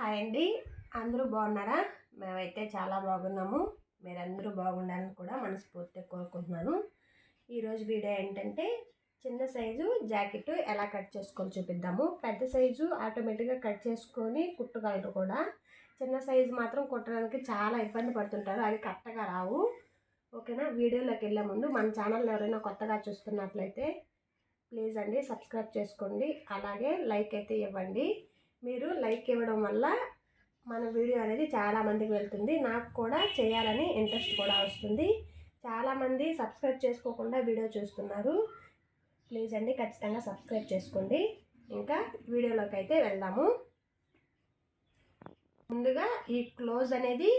Hi అండి. అందరూ బాగున్నారా? మేమైతే చాలా బాగున్నాము. మీరందరూ బాగుండాలని కూడా మనస్ఫూర్తిగా కోరుకుంటున్నాను. ఈరోజు వీడియో ఏంటంటే చిన్న సైజు జాకెట్ ఎలా కట్ చేసుకొని చూపిద్దాము. పెద్ద సైజు ఆటోమేటిక్గా కట్ చేసుకొని కుట్టగలరు కూడా. చిన్న సైజు మాత్రం కుట్టడానికి చాలా ఇబ్బంది పడుతుంటారు. అవి కరెక్ట్గా రావు. ఓకేనా? వీడియోలోకి వెళ్ళే ముందు మన ఛానల్ ఎవరైనా కొత్తగా చూస్తున్నట్లయితే ప్లీజ్ అండి సబ్స్క్రైబ్ చేసుకోండి. అలాగే లైక్ అయితే ఇవ్వండి. మీరు లైక్ ఇవ్వడం వల్ల మన వీడియో అనేది చాలామందికి వెళ్తుంది. నాకు కూడా చేయాలని ఇంట్రెస్ట్ కూడా వస్తుంది. చాలామంది సబ్స్క్రైబ్ చేసుకోకుండా వీడియో చూస్తున్నారు. ప్లీజ్ అండి ఖచ్చితంగా సబ్స్క్రైబ్ చేసుకోండి. ఇంకా వీడియోలోకి అయితే వెళ్దాము. ముందుగా ఈ క్లోజ్ అనేది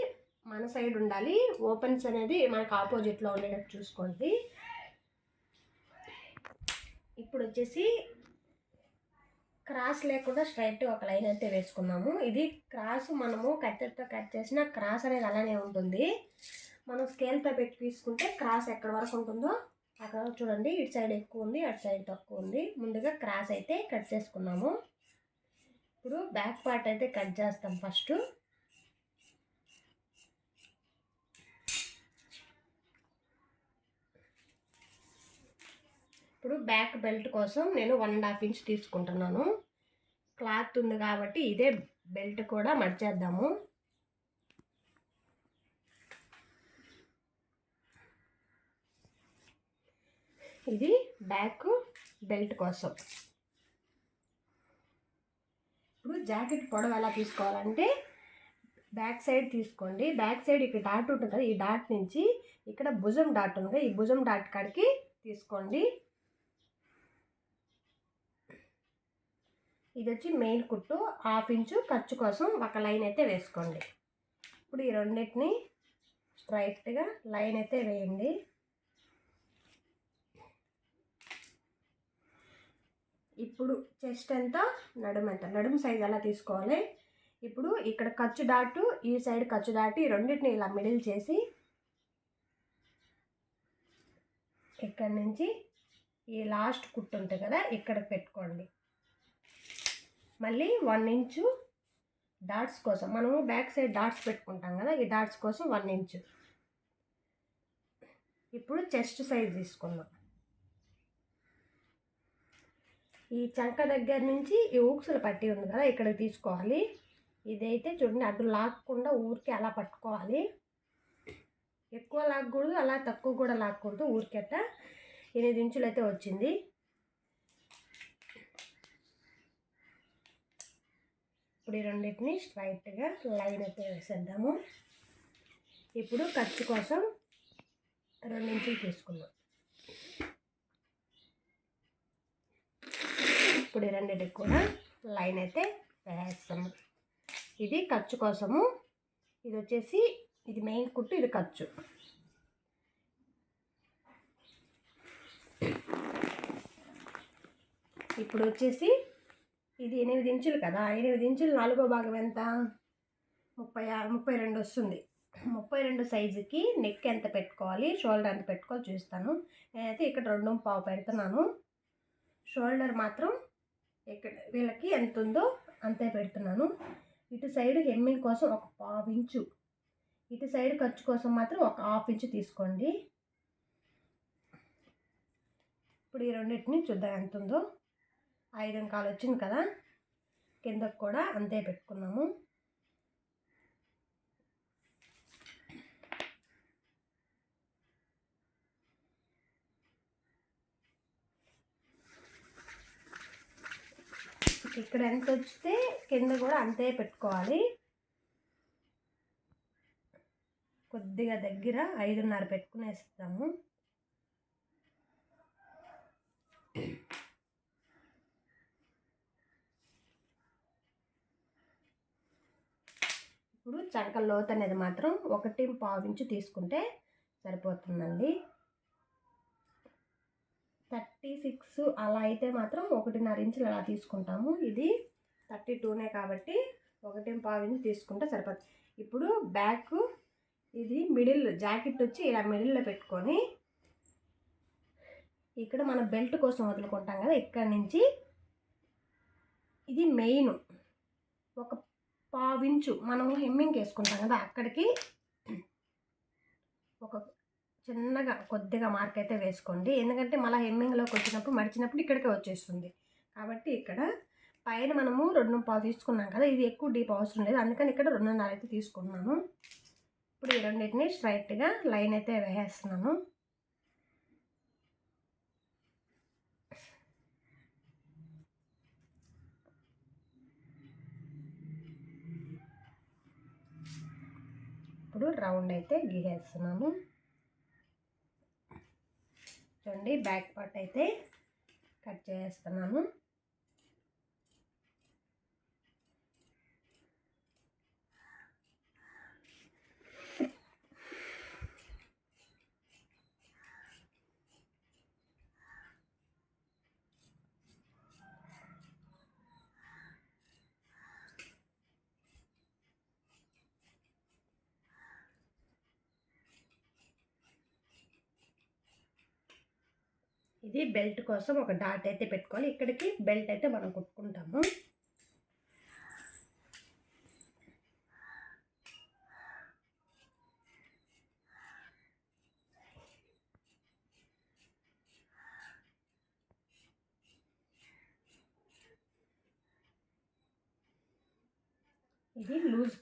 మన సైడ్ ఉండాలి. ఓపెన్స్ అనేది మనకు ఆపోజిట్లో ఉండేటట్టు చూసుకోండి. ఇప్పుడు వచ్చేసి క్రాస్ లేకుండా స్ట్రైట్ ఒక లైన్ అయితే వేసుకున్నాము. ఇది క్రాస్ మనము కట్టెలతో కట్ చేసిన క్రాస్ అనేది అలానే ఉంటుంది. మనం స్కేల్తో పెట్టి తీసుకుంటే క్రాస్ ఎక్కడ వరకు ఉంటుందో అక్కడ చూడండి. ఇటు సైడ్ ఎక్కువ ఉంది అటు సైడ్ తక్కువ ఉంది. ముందుగా క్రాస్ అయితే కట్ చేసుకున్నాము. ఇప్పుడు బ్యాక్ పార్ట్ అయితే కట్ చేస్తాం ఫస్ట్. ఇప్పుడు బ్యాక్ బెల్ట్ కోసం నేను వన్ అండ్ హాఫ్ ఇంచ్ తీసుకుంటున్నాను. క్లాత్ ఉంది కాబట్టి ఇదే బెల్ట్ కూడా మడిచేద్దాము. ఇది బ్యాక్ బెల్ట్ కోసం. ఇప్పుడు జాకెట్ పొడవు ఎలా తీసుకోవాలంటే బ్యాక్ సైడ్ తీసుకోండి. బ్యాక్ సైడ్ ఇక్కడ డాట్ ఉంటుంది కదా ఈ డాట్ నుంచి ఇక్కడ భుజం డాట్ ఉంది ఈ భుజం డాట్ కాడికి తీసుకోండి. ఇది వచ్చి మెయిన్ కుట్టు. హాఫ్ ఇంచు ఖర్చు కోసం ఒక లైన్ అయితే వేసుకోండి. ఇప్పుడు ఈ రెండింటిని స్ట్రైట్గా లైన్ అయితే వేయండి. ఇప్పుడు చెస్ట్ ఎంత? నడుము ఎంత? నడుము సైజ్ ఎలా తీసుకోవాలి? ఇప్పుడు ఇక్కడ ఖర్చు దాటు ఈ సైడ్ ఖర్చు దాటి రెండింటిని ఇలా మిడిల్ చేసి ఇక్కడ నుంచి ఈ లాస్ట్ కుట్టు ఉంటుంది కదా ఇక్కడ పెట్టుకోండి. మళ్ళీ వన్ ఇంచు డాట్స్ కోసం. మనము బ్యాక్ సైడ్ డాట్స్ పెట్టుకుంటాం కదా ఈ డాట్స్ కోసం వన్ ఇంచు ఇప్పుడు చెస్ట్ సైజ్ తీసుకుందాం. ఈ చంక దగ్గర నుంచి ఈ ఊక్సులు పట్టి ఉంది కదా ఇక్కడ తీసుకోవాలి. ఇదైతే చూడండి అటు లాక్కుండా ఊరికే అలా పట్టుకోవాలి. ఎక్కువ లాక్కూడదు అలా తక్కువ కూడా లాక్కూడదు ఊరికెట్ట ఎనిమిది ఇంచులు అయితే వచ్చింది. ఇప్పుడు ఈ రెండింటిని స్ట్రైట్గా లైన్ అయితే వేసేద్దాము. ఇప్పుడు ఖర్చు కోసం రెండించులు తీసుకుందాం. ఇప్పుడు ఈ రెండింటికి కూడా లైన్ అయితే వేస్తాము ఇది ఖర్చు కోసము. ఇది వచ్చేసి ఇది మెయిన్ కుట్టు ఇది ఖర్చు ఇప్పుడు వచ్చేసి ఇది ఎనిమిది ఇంచులు కదా ఎనిమిది ఇంచులు నాలుగో భాగం ఎంత? ముప్పై ఆరు ముప్పై రెండు వస్తుంది. ముప్పై రెండు సైజుకి నెక్ ఎంత పెట్టుకోవాలి షోల్డర్ ఎంత పెట్టుకోవాలి చూస్తాను. నేనైతే ఇక్కడ రెండు పావు పెడుతున్నాను. షోల్డర్ మాత్రం ఇక్కడ వీళ్ళకి ఎంత ఉందో అంతే పెడుతున్నాను. ఇటు సైడ్ హెమ్మింగ్ కోసం ఒక పావు ఇంచు. ఇటు సైడ్ ఖర్చు కోసం మాత్రం ఒక హాఫ్ ఇంచు తీసుకోండి. ఇప్పుడు ఈ రెండింటిని చూద్దాం ఎంత ఉందో. ఐదు అంకాలు వచ్చింది కదా కిందకు కూడా అంతే పెట్టుకున్నాము. ఇక్కడ ఎంత వచ్చితే కింద కూడా అంతే పెట్టుకోవాలి. కొద్దిగా దగ్గర ఐదున్నర పెట్టుకునేస్తాము. చడక లోతు అనేది మాత్రం ఒకటి పావించు తీసుకుంటే సరిపోతుందండి. థర్టీ సిక్స్ అలా అయితే మాత్రం ఒకటిన్నర ఇంచులు అలా తీసుకుంటాము. ఇది థర్టీ టూనే కాబట్టి ఒకటి పావించు తీసుకుంటే సరిపోతుంది. ఇప్పుడు బ్యాక్ ఇది మిడిల్ జాకెట్ వచ్చి ఇలా మిడిల్లో పెట్టుకొని ఇక్కడ మన బెల్ట్ కోసం వదులుకుంటాం కదా ఇక్కడ నుంచి ఇది మెయిన్ ఒక పావించు. మనం హెమ్మింగ్ వేసుకుంటాం కదా అక్కడికి ఒక చిన్నగా కొద్దిగా మార్క్ అయితే వేసుకోండి. ఎందుకంటే మళ్ళీ హెమ్మింగ్లోకి వచ్చినప్పుడు మడిచినప్పుడు ఇక్కడికే వచ్చేస్తుంది. కాబట్టి ఇక్కడ పైన మనము రెండు పావు తీసుకున్నాం కదా ఇది ఎక్కువ డీప్ అవసరం లేదు. అందుకని ఇక్కడ రెండున్నర అయితే తీసుకున్నాను ఇప్పుడు ఈ రెండింటిని స్ట్రైట్గా లైన్ అయితే వేసేస్తున్నాను. ఇప్పుడు రౌండ్ అయితే గీసేస్తున్నాము చూడండి బ్యాక్ పార్ట్ అయితే కట్ చేస్తున్నాము ఇది బెల్ట్ కోసం ఒక డాట్ అయితే పెట్టుకోవాలి. ఇక్కడికి బెల్ట్ అయితే మనం కుట్టుకుంటాము. ఇది లూజ్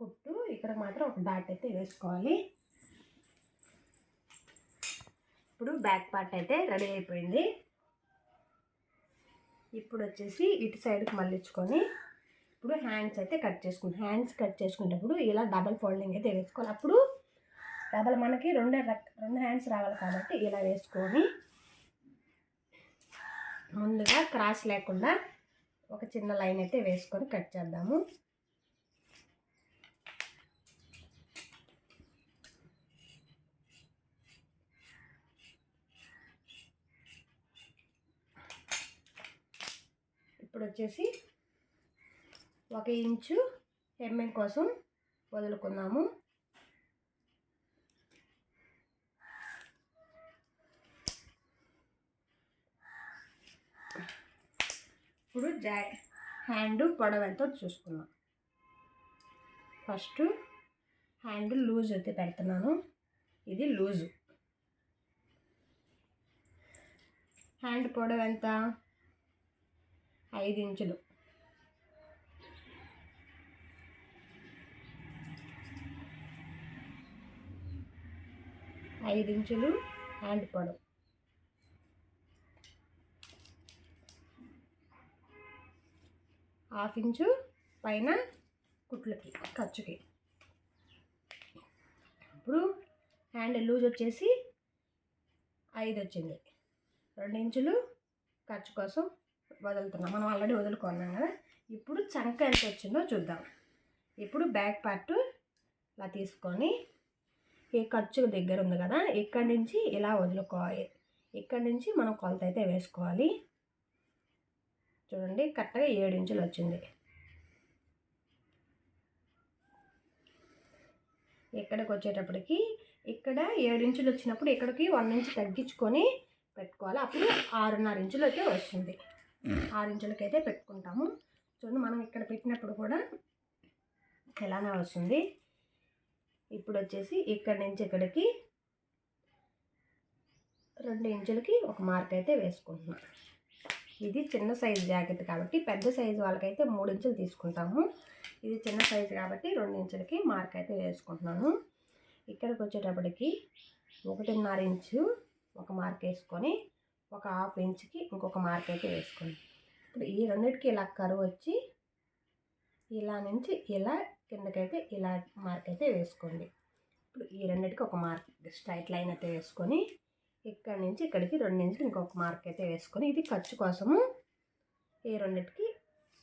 కుట్టు. ఇక్కడ మాత్రం ఒక డాట్ అయితే వేసుకోవాలి. ఇప్పుడు బ్యాక్ పార్ట్ అయితే రెడీ అయిపోయింది. ఇప్పుడు వచ్చేసి ఇటు సైడ్కి మళ్ళించుకొని ఇప్పుడు హ్యాండ్స్ అయితే కట్ చేసుకుంటాం. హ్యాండ్స్ కట్ చేసుకునేటప్పుడు ఇలా డబల్ ఫోల్డింగ్ అయితే వేసుకోవాలి. అప్పుడు డబల్ మనకి రెండు రెండు హ్యాండ్స్ రావాలి కాబట్టి ఇలా వేసుకొని ముందుగా క్రాస్ లేకుండా ఒక చిన్న లైన్ అయితే వేసుకొని కట్ చేద్దాము. ఇప్పుడు వచ్చేసి ఒక ఇంచు హెమ్మింగ్ కోసం వదులుకున్నాము ఇప్పుడు జా హ్యాండ్ పొడవ ఎంతో చూసుకున్నాం ఫస్ట్ హ్యాండ్ లూజ్ అయితే పెడుతున్నాను. ఇది లూజు. హ్యాండ్ పొడవ ఎంత ఐదు ఇంచులు ఐదు ఇంచులు హ్యాండ్ పొడవు. హాఫ్ ఇంచు పైన కుట్లకి ఖర్చుకి. ఇప్పుడు హ్యాండ్ లూజ్ వచ్చేసి ఐదు వచ్చింది రెండు ఇంచులు ఖర్చు కోసం వదులుతున్నాం. మనం ఆల్రెడీ వదులుకున్నాం కదా? ఇప్పుడు చంక ఎంత వచ్చిందో చూద్దాం. ఇప్పుడు బ్యాక్ పార్ట్ ఇలా తీసుకొని ఈ ఖర్చు దగ్గర ఉంది కదా ఇక్కడి నుంచి ఇలా వదులుకోవాలి. ఇక్కడి నుంచి మనం కొలత అయితే వేసుకోవాలి. చూడండి కరెక్ట్గా ఏడు ఇంచులు వచ్చింది. ఇక్కడికి వచ్చేటప్పటికి ఇక్కడ ఏడు ఇంచులు వచ్చినప్పుడు ఇక్కడికి వన్ ఇంచ్ తగ్గించుకొని పెట్టుకోవాలి. అప్పుడు ఆరున్నర ఇంచులు అయితే వస్తుంది. ఆరు అయితే పెట్టుకుంటాము. చూడండి మనం ఇక్కడ పెట్టినప్పుడు కూడా ఎలానే వస్తుంది. ఇప్పుడు వచ్చేసి ఇక్కడి నుంచి ఇక్కడికి రెండు ఇంచులకి ఒక మార్క్ అయితే వేసుకుంటున్నాం. ఇది చిన్న సైజు జాకెట్ కాబట్టి పెద్ద సైజు వాళ్ళకైతే మూడు ఇంచులు తీసుకుంటాము. ఇది చిన్న సైజు కాబట్టి రెండు ఇంచులకి మార్క్ అయితే వేసుకుంటున్నాను. ఇక్కడికి వచ్చేటప్పటికి ఒకటిన్నర ఇంచు ఒక మార్క్ వేసుకొని ఒక హాఫ్ ఇంచ్కి ఇంకొక మార్క్ అయితే వేసుకోండి. ఇప్పుడు ఈ రెండింటికి ఇలా కరువు వచ్చి ఇలా నుంచి ఇలా కిందకైతే ఇలా మార్క్ అయితే వేసుకోండి. ఇప్పుడు ఈ రెండింటికి ఒక మార్క్ స్ట్రైట్ లైన్ అయితే వేసుకొని ఇక్కడ నుంచి ఇక్కడికి రెండు నుంచి ఇంకొక మార్క్ అయితే వేసుకొని ఇది ఖర్చు కోసము ఈ రెండింటికి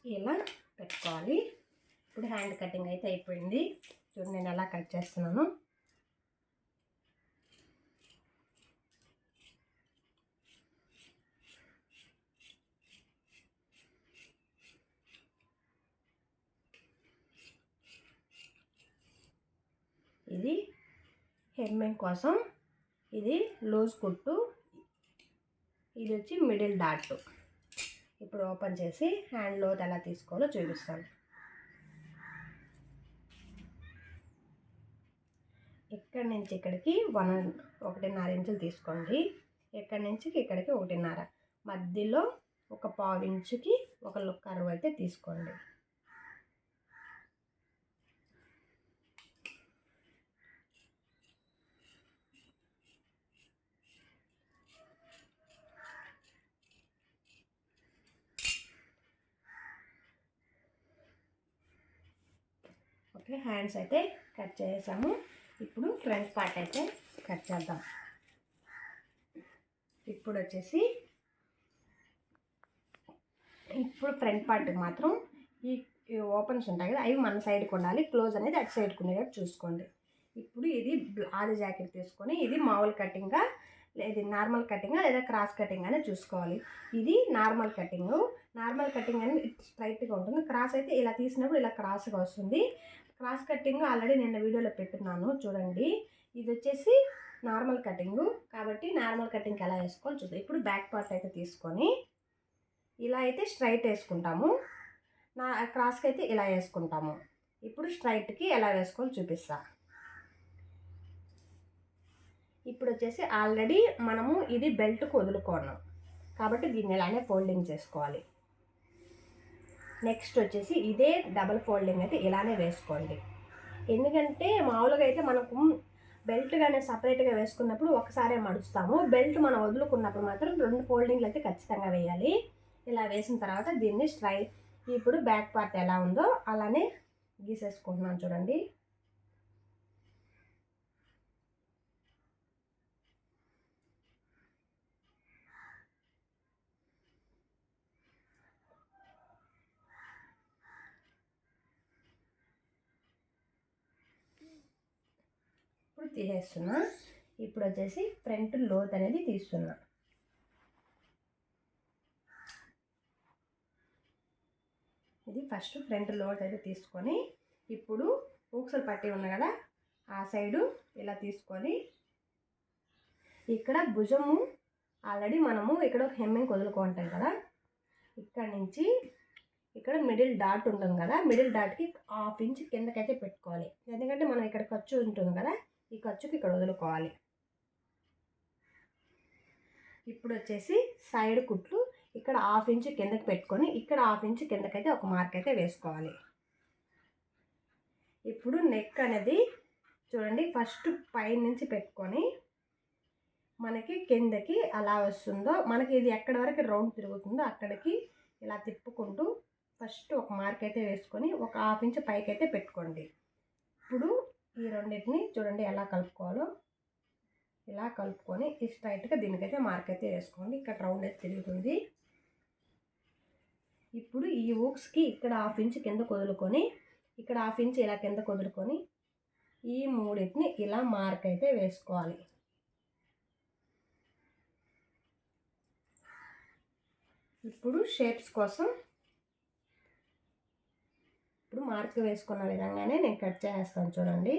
ఇలా పెట్టుకోవాలి. ఇప్పుడు హ్యాండ్ కటింగ్ అయితే అయిపోయింది. చూడండి నేను ఎలా కట్ చేస్తున్నాను. హెమ్మింగ్ కోసం ఇది లూజ్ కుట్టు. ఇది వచ్చి మిడిల్ డాట్. ఇప్పుడు ఓపెన్ చేసి హ్యాండ్ లోత్ ఎలా తీసుకోవాలో చూపిస్తాను ఇక్కడి నుంచి ఇక్కడికి వన్ ఒకటిన్నర ఇంచులు తీసుకోండి. ఇక్కడి నుంచి ఇక్కడికి ఒకటిన్నర. మధ్యలో ఒక పావు ఇంచుకి ఒక కరువు అయితే తీసుకోండి. ఓకే హ్యాండ్స్ అయితే కట్ చేసాము ఇప్పుడు ఫ్రంట్ పార్ట్ అయితే కట్ చేద్దాం. ఇప్పుడు వచ్చేసి ఇప్పుడు ఫ్రంట్ పార్ట్ మాత్రం ఈ ఓపెన్స్ ఉంటాయి కదా అవి మన సైడ్కి ఉండాలి. క్లోజ్ అనేది అటు సైడ్కి ఉండేటట్టు చూసుకోండి. ఇప్పుడు ఇది ఆది జాకెట్ తీసుకొని ఇది మామూలు కటింగ్గా ఇది నార్మల్ కటింగ్ లేదా క్రాస్ కటింగ్ అనేది చూసుకోవాలి. ఇది నార్మల్ కటింగ్ నార్మల్ కటింగ్ అనేది స్ట్రైట్గా ఉంటుంది. క్రాస్ అయితే ఇలా తీసినప్పుడు ఇలా క్రాస్గా వస్తుంది. క్రాస్ కటింగ్ ఆల్రెడీ నిన్న వీడియోలో పెట్టున్నాను చూడండి. ఇది వచ్చేసి నార్మల్ కటింగ్ కాబట్టి నార్మల్ కటింగ్ ఎలా వేసుకోవాలి చూద్దాం. ఇప్పుడు బ్యాక్ పార్ట్ అయితే తీసుకొని ఇలా అయితే స్ట్రైట్ వేసుకుంటాము. నా క్రాస్కి అయితే ఇలా వేసుకుంటాము. ఇప్పుడు స్ట్రైట్కి ఎలా వేసుకోవాలి చూపిస్తా. ఇప్పుడు వచ్చేసి ఆల్రెడీ మనము ఇది బెల్ట్కి వదులుకోను కాబట్టి దీన్ని ఇలానే ఫోల్డింగ్ చేసుకోవాలి. నెక్స్ట్ వచ్చేసి ఇదే డబల్ ఫోల్డింగ్ అయితే ఇలానే వేసుకోండి. ఎందుకంటే మామూలుగా అయితే మనకు బెల్ట్ కానీ సపరేట్గా వేసుకున్నప్పుడు ఒకసారే మడుస్తాము. బెల్ట్ మనం వదులుకున్నప్పుడు మాత్రం రెండు ఫోల్డింగ్లు అయితే ఖచ్చితంగా వేయాలి. ఇలా వేసిన తర్వాత దీన్ని స్ట్రై ఇప్పుడు బ్యాక్ పార్ట్ ఎలా ఉందో అలానే గీసేసుకుంటున్నాను చూడండి. తీసేస్తున్నా. ఇప్పుడు వచ్చేసి ఫ్రంట్ లోత్ అనేది తీస్తున్నా. ఇది ఫస్ట్ ఫ్రంట్ లోడ్ అయితే తీసుకొని ఇప్పుడు ఊక్సలు పట్టి ఉంది కదా ఆ సైడు ఇలా తీసుకొని ఇక్కడ భుజము ఆల్రెడీ మనము ఇక్కడ హెమ్మింగ్ వదులుకుంటాం కదా. ఇక్కడ నుంచి ఇక్కడ మిడిల్ డాట్ ఉంటుంది కదా మిడిల్ డాట్కి హాఫ్ ఇంచ్ కిందకైతే పెట్టుకోవాలి. ఎందుకంటే మనం ఇక్కడ ఖర్చు ఉంటుంది కదా ఈ ఖర్చుకి ఇక్కడ వదులుకోవాలి. ఇప్పుడు వచ్చేసి సైడ్ కుట్లు ఇక్కడ హాఫ్ ఇంచ్ కిందకి పెట్టుకొని ఇక్కడ హాఫ్ ఇంచ్ కిందకైతే ఒక మార్క్ అయితే వేసుకోవాలి. ఇప్పుడు నెక్ అనేది చూడండి ఫస్ట్ పైన నుంచి పెట్టుకొని మనకి కిందకి అలా వస్తుందో మనకి ఇది ఎక్కడి వరకు రౌండ్ తిరుగుతుందో అక్కడికి ఇలా తిప్పుకుంటూ ఫస్ట్ ఒక మార్క్ అయితే వేసుకొని ఒక హాఫ్ ఇంచ్ పైకి అయితే పెట్టుకోండి. ఇప్పుడు ఈ రెండింటిని చూడండి ఎలా కలుపుకోవాలో. ఇలా కలుపుకొని ఈ స్ట్రైట్గా దీనికైతే మార్క్ అయితే వేసుకోండి. ఇక్కడ రౌండ్ అయితే తిరుగుతుంది. ఇప్పుడు ఈ ఊక్స్కి ఇక్కడ హాఫ్ ఇంచ్ కింద కుదులుకొని ఇక్కడ హాఫ్ ఇంచ్ ఇలా కింద కుదులుకొని ఈ మూడింటిని ఇలా మార్క్ అయితే వేసుకోవాలి. ఇప్పుడు షేప్స్ కోసం ఇప్పుడు మార్క్ వేసుకున్న విధంగానే నేను కట్ చేసేస్తాను చూడండి.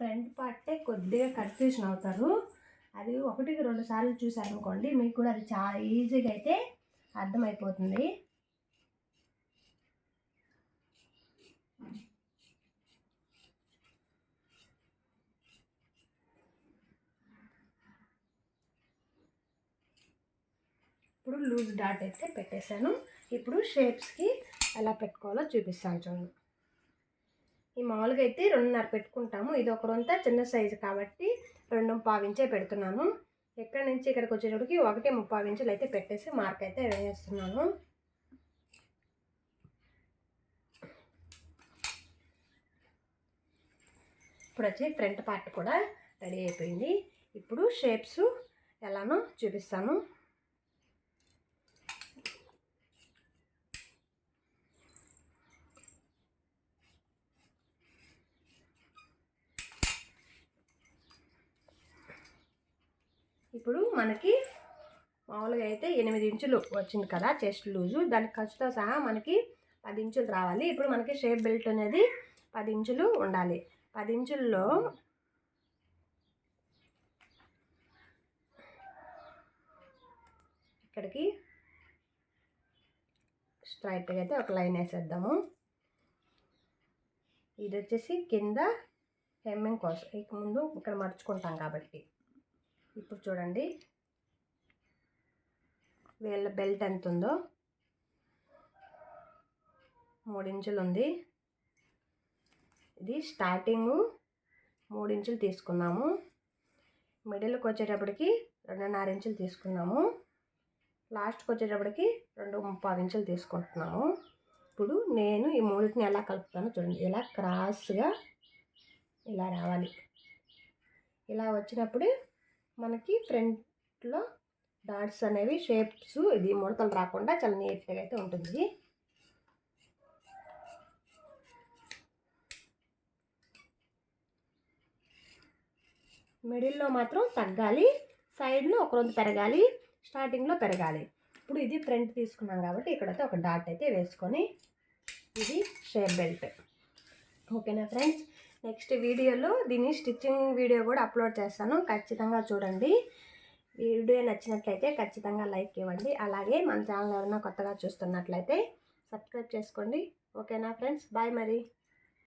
ఫ్రంట్ పార్టే కొద్దిగా కన్ఫ్యూషన్ అవుతారు. అది ఒకటికి రెండు సార్లు చూసారనుకోండి మీకు కూడా అది చాలా ఈజీగా అయితే అర్థమైపోతుంది. ఇప్పుడు లూజ్ డాట్ అయితే పెట్టేశాను. ఇప్పుడు షేప్స్కి ఎలా పెట్టుకోవాలో చూపిస్తాను చూడండి. ఈ మామూలుగా అయితే రెండున్నర పెట్టుకుంటాము. ఇది ఒక రొంత చిన్న సైజు కాబట్టి రెండు పావించే పెడుతున్నాను. ఎక్కడి నుంచి ఇక్కడికి వచ్చేటప్పటికి ఒకటి ముప్పావు ఇంచులు అయితే పెట్టేసి మార్క్ అయితే వేస్తున్నాను. ఇప్పుడు వచ్చి ఫ్రంట్ పార్ట్ కూడా రెడీ అయిపోయింది. ఇప్పుడు షేప్స్ ఎలానో చూపిస్తాను. ఇప్పుడు మనకి మామూలుగా అయితే ఎనిమిది ఇంచులు వచ్చింది కదా చెస్ట్ లూజు దానికి ఖర్చుతో సహా మనకి పది ఇంచులు రావాలి. ఇప్పుడు మనకి షేప్ బెల్ట్ అనేది పది ఇంచులు ఉండాలి. పది ఇంచుల్లో ఇక్కడికి స్ట్రైట్గా అయితే ఒక లైన్ వేసేద్దాము. ఇది వచ్చేసి కింద హెమ్మింగ్ కోసం ఇక ముందు ఇక్కడ మర్చుకుంటాం కాబట్టి. ఇప్పుడు చూడండి. వీళ్ళ బెల్ట్ ఎంత ఉందో మూడు ఇంచులు ఉంది ఇది స్టార్టింగు. మూడు ఇంచులు తీసుకున్నాము. మిడిల్కి వచ్చేటప్పటికి రెండున్నర ఇంచులు తీసుకున్నాము. లాస్ట్కి వచ్చేటప్పటికి రెండు ముప్పై ఇంచులు తీసుకుంటున్నాము. ఇప్పుడు నేను ఈ మూడింటిని ఎలా కలుపుతానో చూడండి. ఇలా క్రాస్గా ఇలా రావాలి. ఇలా వచ్చినప్పుడు మనకి ఫ్రంట్లో డాట్స్ అనేవి షేప్స్ ఇది ముడతలు రాకుండా చాలా నీట్గా అయితే ఉంటుంది. మిడిల్లో మాత్రం తగ్గాలి సైడ్లో ఒక రోజు పెరగాలి స్టార్టింగ్లో పెరగాలి. ఇప్పుడు ఇది ఫ్రంట్ తీసుకున్నాం కాబట్టి ఇక్కడైతే ఒక డాట్ అయితే వేసుకొని ఇది షేప్ బెల్ట్. ఓకేనా ఫ్రెండ్స్? నెక్స్ట్ వీడియోలో దీని స్టిచ్చింగ్ వీడియో కూడా అప్లోడ్ చేస్తాను. ఖచ్చితంగా చూడండి. వీడియో నచ్చినట్లయితే ఖచ్చితంగా లైక్ ఇవ్వండి. అలాగే మన ఛానల్ ఎవరైనా కొత్తగా చూస్తున్నట్లయితే సబ్స్క్రైబ్ చేసుకోండి. ఓకేనా ఫ్రెండ్స్? బాయ్ మరి.